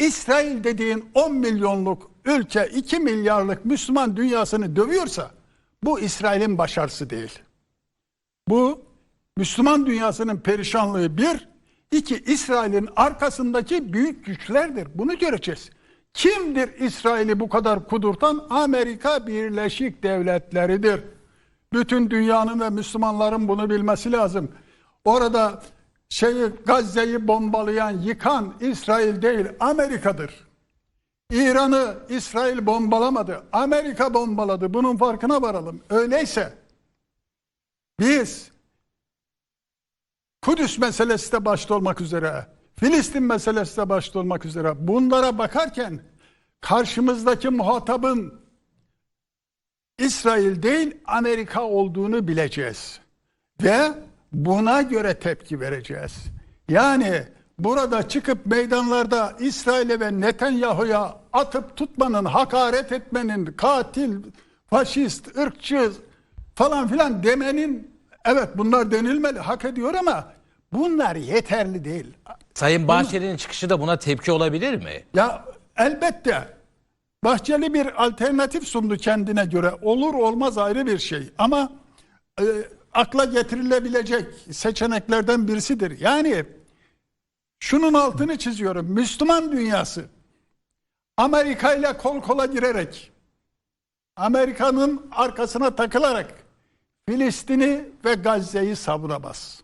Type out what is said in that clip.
İsrail dediğin 10 milyonluk ülke 2 milyarlık Müslüman dünyasını dövüyorsa bu İsrail'in başarısı değil. Bu Müslüman dünyasının perişanlığı bir, iki İsrail'in arkasındaki büyük güçlerdir. Bunu göreceğiz. Kimdir İsrail'i bu kadar kudurtan? Amerika Birleşik Devletleri'dir. Bütün dünyanın ve Müslümanların bunu bilmesi lazım. Orada şeyi Gazze'yi bombalayan, yıkan İsrail değil, Amerika'dır. İran'ı İsrail bombalamadı. Amerika bombaladı. Bunun farkına varalım. Öyleyse biz Kudüs meselesi de başta olmak üzere, Filistin meselesi de başta olmak üzere bunlara bakarken karşımızdaki muhatabın İsrail değil Amerika olduğunu bileceğiz. Ve buna göre tepki vereceğiz. Yani burada çıkıp meydanlarda İsrail'e ve Netanyahu'ya atıp tutmanın, hakaret etmenin, katil, faşist, ırkçı falan filan demenin evet bunlar denilmeli, hak ediyor ama bunlar yeterli değil. Sayın Bahçeli'nin çıkışı da buna tepki olabilir mi? Ya elbette Bahçeli bir alternatif sundu kendine göre. Olur olmaz ayrı bir şey. Ama e, akla getirilebilecek seçeneklerden birisidir. Yani şunun altını çiziyorum. Müslüman dünyası Amerika ile kol kola girerek Amerika'nın arkasına takılarak Filistin'i ve Gazze'yi savuramaz.